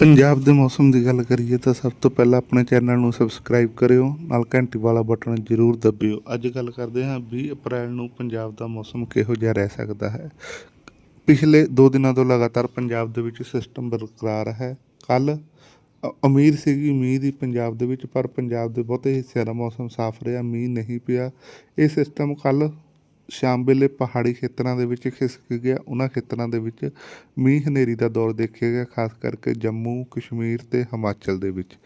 ਪੰਜਾਬ ਦੇ ਮੌਸਮ ਦੀ ਗੱਲ ਕਰੀਏ ਤਾਂ ਸਭ ਤੋਂ ਪਹਿਲਾਂ ਆਪਣੇ ਚੈਨਲ ਨੂੰ ਸਬਸਕ੍ਰਾਈਬ ਕਰਿਓ, ਨਾਲ ਘੰਟੀ ਵਾਲਾ ਬਟਨ ਜ਼ਰੂਰ ਦਬਿਓ। ਅੱਜ ਗੱਲ ਕਰਦੇ ਹਾਂ 20 ਅਪ੍ਰੈਲ ਨੂੰ ਪੰਜਾਬ ਦਾ ਮੌਸਮ ਕਿਹੋ ਜਿਹਾ ਰਹਿ ਸਕਦਾ ਹੈ। ਪਿਛਲੇ 2 ਦਿਨਾਂ ਤੋਂ ਲਗਾਤਾਰ ਪੰਜਾਬ ਦੇ ਵਿੱਚ ਸਿਸਟਮ ਬਰਕਰਾਰ ਹੈ। ਕੱਲ ਅਮੀਰ ਸੀਗੀ ਮੀਂਹ ਦੀ ਪੰਜਾਬ ਦੇ ਵਿੱਚ, ਪਰ ਪੰਜਾਬ ਦੇ ਬਹੁਤੇ ਹਿੱਸਿਆਂ ਦਾ ਮੌਸਮ ਸਾਫ਼ ਰਿਹਾ, ਮੀਂਹ ਨਹੀਂ ਪਿਆ। ਇਹ ਸਿਸਟਮ ਕੱਲ ਸ਼ਾਮ ਵੇਲੇ ਪਹਾੜੀ ਖੇਤਰਾਂ ਦੇ ਵਿੱਚ ਖਿਸਕ ਗਿਆ। ਉਹਨਾਂ ਖੇਤਰਾਂ ਦੇ ਵਿੱਚ ਮੀਂਹ ਹਨੇਰੀ ਦਾ ਦੌਰ ਦੇਖਿਆ ਗਿਆ, ਖਾਸ ਕਰਕੇ ਜੰਮੂ, ਕਸ਼ਮੀਰ ਤੇ ਹਿਮਾਚਲ ਦੇ ਵਿੱਚ।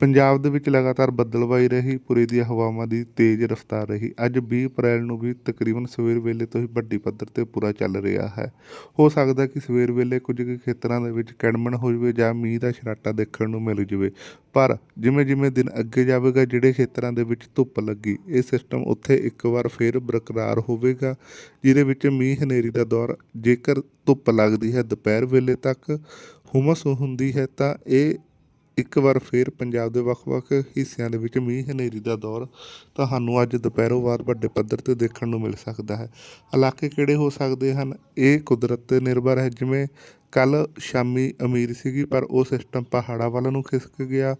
ਪੰਜਾਬ ਦੇ ਵਿੱਚ ਲਗਾਤਾਰ ਬੱਦਲਵਾਈ ਰਹੀ, ਪੁਰੇ ਦੀਆਂ ਹਵਾਵਾਂ ਦੀ ਤੇਜ਼ ਰਫ਼ਤਾਰ ਰਹੀ। ਅੱਜ 20 ਅਪ੍ਰੈਲ ਨੂੰ ਵੀ ਤਕਰੀਬਨ ਸਵੇਰ ਵੇਲੇ ਤੋਂ ਹੀ ਵੱਡੀ ਪੱਧਰ ਤੇ ਪੂਰਾ ਚੱਲ ਰਿਹਾ ਹੈ। ਹੋ ਸਕਦਾ ਕਿ ਸਵੇਰ ਵੇਲੇ ਕੁਝ ਕੁ ਖੇਤਰਾਂ ਦੇ ਵਿੱਚ ਕੜਮਣ ਹੋ ਜਾਵੇ ਜਾਂ ਮੀਂਹ ਦਾ ਛਰਾਟਾ ਦੇਖਣ ਨੂੰ ਮਿਲ ਜਾਵੇ। ਪਰ ਜਿਵੇਂ ਜਿਵੇਂ ਦਿਨ ਅੱਗੇ ਜਾਵੇਗਾ, ਜਿਹੜੇ ਖੇਤਰਾਂ ਦੇ ਵਿੱਚ ਧੁੱਪ ਲੱਗੀ, ਇਹ ਸਿਸਟਮ ਉੱਥੇ ਇੱਕ ਵਾਰ ਫੇਰ ਬਰਕਰਾਰ ਹੋਵੇਗਾ, ਜਿਹਦੇ ਵਿੱਚ ਮੀਂਹ ਹਨੇਰੀ ਦਾ ਦੌਰ, ਜੇਕਰ ਧੁੱਪ ਲੱਗਦੀ ਹੈ ਦੁਪਹਿਰ ਵੇਲੇ ਤੱਕ, ਹੁਮਸ ਹੁੰਦੀ ਹੈ ਤਾਂ ਇਹ ਇੱਕ ਵਾਰ ਫੇਰ ਪੰਜਾਬ ਦੇ ਵੱਖ-ਵੱਖ ਹਿੱਸਿਆਂ ਦੇ ਵਿੱਚ ਮੀਂਹ ਹਨੇਰੀ ਦਾ ਦੌਰ ਤੁਹਾਨੂੰ ਅੱਜ ਦੁਪਹਿਰੋਂ ਬਾਅਦ ਵੱਡੇ ਪੱਧਰ ਤੇ ਦੇਖਣ ਨੂੰ ਮਿਲ ਸਕਦਾ ਹੈ। ਇਲਾਕੇ ਕਿਹੜੇ ਹੋ ਸਕਦੇ ਹਨ? ਇਹ ਕੁਦਰਤ ਤੇ ਨਿਰਭਰ ਹੈ। ਜਿਵੇਂ ਕੱਲ ਸ਼ਾਮੀ ਅਮੀਰ ਸੀਗੀ, ਪਰ ਉਹ ਸਿਸਟਮ ਪਹਾੜਾਂ ਵੱਲ ਨੂੰ ਖਿਸਕ ਗਿਆ।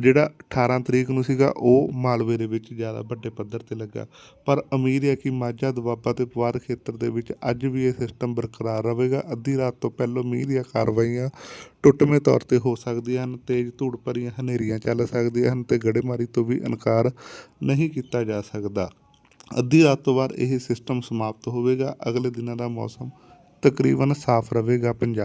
ਜਿਹੜਾ 18 ਤਰੀਕ ਨੂੰ ਸੀਗਾ, ਉਹ ਮਾਲਵੇ ਦੇ ਵਿੱਚ ਜ਼ਿਆਦਾ ਵੱਡੇ ਪੱਧਰ ਤੇ ਲੱਗਾ। ਪਰ ਉਮੀਦ ਹੈ ਕਿ ਮਾਝਾ, ਦੁਆਬਾ ਤੇ ਪੁਆਧ ਖੇਤਰ ਦੇ ਵਿੱਚ ਅੱਜ ਵੀ ਇਹ ਸਿਸਟਮ ਬਰਕਰਾਰ ਰਹੇਗਾ। ਅੱਧੀ ਰਾਤ ਤੋਂ ਪਹਿਲਾਂ ਮੀਂਹ ਦੀਆਂ ਕਾਰਵਾਈਆਂ ਟੁੱਟਵੇਂ ਤੌਰ ਤੇ ਹੋ ਸਕਦੀਆਂ ਹਨ, ਤੇਜ਼ ਧੂੜ ਭਰੀਆਂ ਹਨੇਰੀਆਂ ਚੱਲ ਸਕਦੀਆਂ ਹਨ ਤੇ ਗੜੇਮਾਰੀ ਤੋਂ ਵੀ ਇਨਕਾਰ ਨਹੀਂ ਕੀਤਾ ਜਾ ਸਕਦਾ। ਅੱਧੀ ਰਾਤ ਤੋਂ ਬਾਅਦ ਇਹ ਸਿਸਟਮ ਸਮਾਪਤ ਹੋਵੇਗਾ। ਅਗਲੇ ਦਿਨਾਂ ਦਾ ਮੌਸਮ ਤਕਰੀਬਨ ਸਾਫ਼ ਰਹੇਗਾ ਪੰਜਾਬ